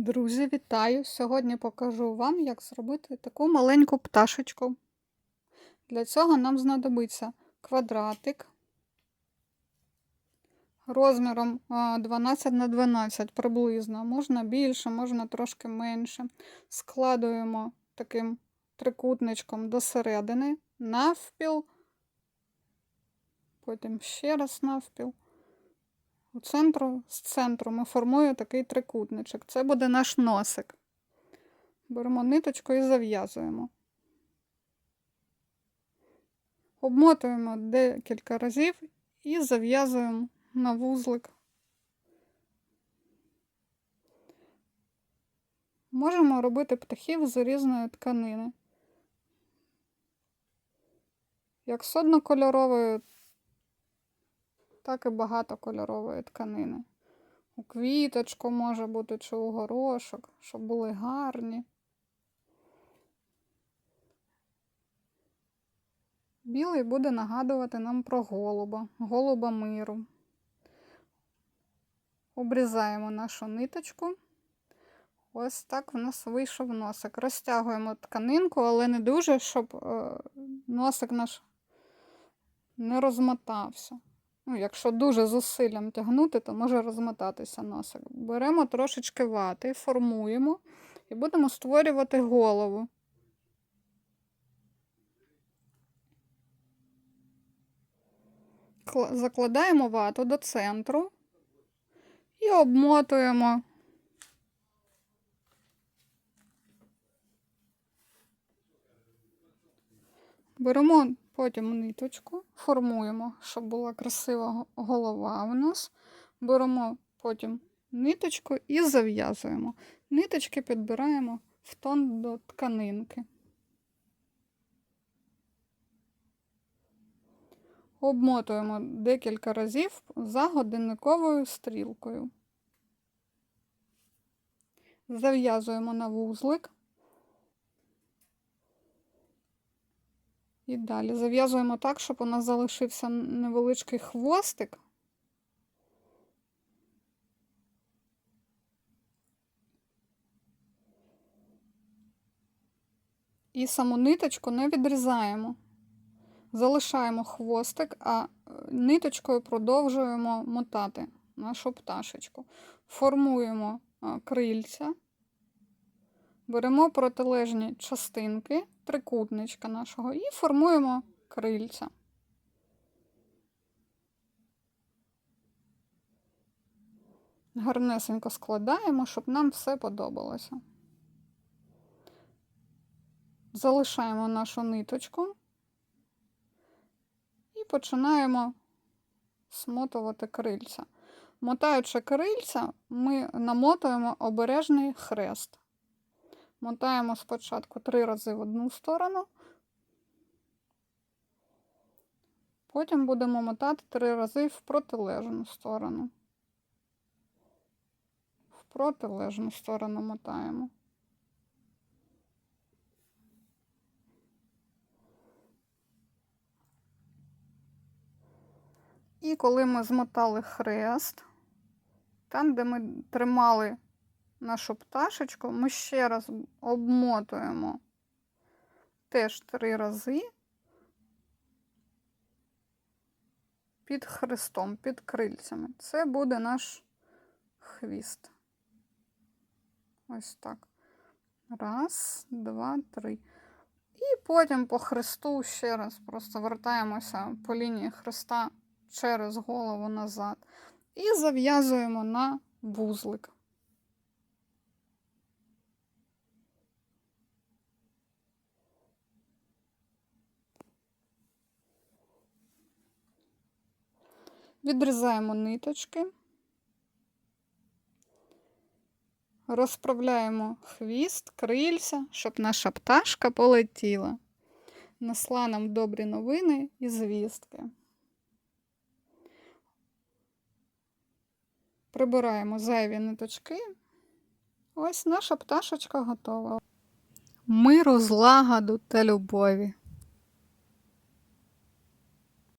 Друзі, вітаю! Сьогодні покажу вам, як зробити таку маленьку пташечку. Для цього нам знадобиться квадратик розміром 12 на 12 приблизно. Можна більше, можна трошки менше. Складуємо таким трикутничком до середини, навпіл, потім ще раз навпіл. У центру, з центру ми формуємо такий трикутничок. Це буде наш носик. Беремо ниточку і зав'язуємо. Обмотуємо декілька разів і зав'язуємо на вузлик. Можемо робити птахів з різної тканини. Як з однокольоровою, так і багатокольорової тканини. У квіточку може бути чи у горошок, щоб були гарні. Білий буде нагадувати нам про голуба, голуба миру. Обрізаємо нашу ниточку. Ось так в нас вийшов носик. Розтягуємо тканинку, але не дуже, щоб е, носик наш не розмотався. Ну, Якщо дуже зусиллям тягнути, то може розмотатися носик. Беремо трошечки вати, формуємо і будемо створювати голову. Закладаємо вату до центру і обмотуємо. Беремо потім ниточку, формуємо, щоб була красива голова у нас. Беремо потім ниточку і зав'язуємо. Ниточки підбираємо в тон до тканинки. Обмотуємо декілька разів за годинниковою стрілкою. Зав'язуємо на вузлик. І далі зав'язуємо так, щоб у нас залишився невеличкий хвостик. І саму ниточку не відрізаємо. Залишаємо хвостик, а е, ниточкою продовжуємо мотати нашу пташечку. Формуємо е, крильця, беремо протилежні частинки трикутничка нашого і формуємо крильця. Гарнесенько складаємо, щоб нам все подобалося. Залишаємо нашу ниточку і починаємо смотувати крильця. Мотаючи крильця, ми намотуємо обережний хрест. Мотаємо спочатку три рази в одну сторону, потім будемо мотати три рази в протилежну сторону. В протилежну сторону мотаємо. І коли ми змотали хрест, там, де ми тримали нашу пташечку, ми ще раз обмотуємо теж три рази під хрестом, під крильцями. Це буде наш хвіст. Ось так. Раз, два, три. І потім по хресту ще раз просто вертаємося по лінії хреста через голову назад. І зав'язуємо на вузлик. Відрізаємо ниточки, розправляємо хвіст, крильця, щоб наша пташка полетіла. Несла нам добрі новини і звістки. Прибираємо зайві ниточки. Ось наша пташечка готова. Миру, злагоду та любові.